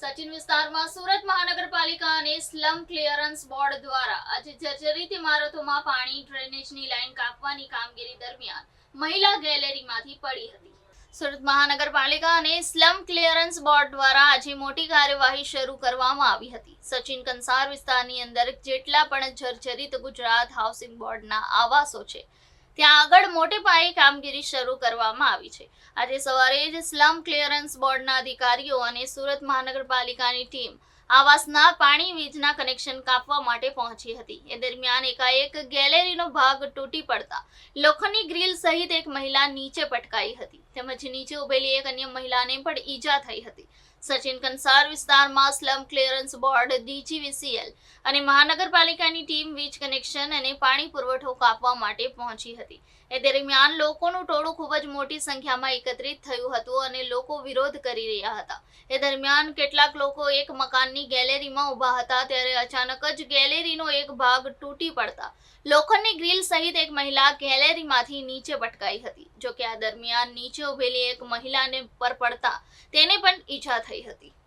સચિન વિસ્તારમાં સુરત મહાનગરપાલિકા અને સ્લમ ક્લિયરન્સ બોર્ડ દ્વારા આજે જર્જરિત ઇમારતોમાં પાણી ડ્રેનેજની લાઇન કાપવાની કામગીરી દરમિયાન મહિલા ગેલેરીમાંથી પડી હતી. સુરત મહાનગરપાલિકા અને સ્લમ ક્લિયરન્સ બોર્ડ દ્વારા આજે મોટી કાર્યવાહી શરૂ કરવામાં આવી હતી. સચિન કંસાર વિસ્તારની અંદર જેટલા પણ જર્જરિત ગુજરાત હાઉસિંગ બોર્ડના આવાસો છે ત્યાં આગળ મોટે પાયે કામગીરી શરૂ કરવામાં આવી છે. આજે સવારે જ સ્લમ ક્લિયરન્સ બોર્ડના અધિકારીઓ અને સુરત મહાનગરપાલિકાની ટીમ આવાસના પાણી વીજના કનેક્શન કાપવા માટે પહોંચી હતી. એ દરમિયાન એકાએક ગેલેરીનો ભાગ તૂટી પડતા લોખંડની ગ્રીલ સહિત એક મહિલા નીચે પટકાઈ હતી. તેમજ નીચે ઉભેલી એક અન્ય મહિલાને પણ ઈજા થઈ હતી. સચિન કંસાર વિસ્તારમાં સ્લમ ક્લિયરન્સ બોર્ડ ડીજીવીસીએલ અને મહાનગરપાલિકાની ટીમ વીજ કનેક્શન અને પાણી પુરવઠો કાપવા માટે પહોંચી હતી. એ દરમિયાન લોકોનું ટોળું ખૂબ જ મોટી સંખ્યામાં એકત્રિત થયું હતું અને લોકો વિરોધ કરી રહ્યા હતા. એ દરમિયાન કેટલાક લોકો એક મકાનની ગેલેરીમાં ઊભા હતા ત્યારે અચાનક જ ગેલેરીનો એક ભાગ તૂટી પડતા લોખંડની ગ્રીલ સહિત એક મહિલા ગેલેરીમાંથી નીચે પટકાઈ હતી. જોકે આ દરમિયાન નીચે ઉભેલી એક મહિલાને પર પડતા તેને પણ ઈજા થઈ હતી.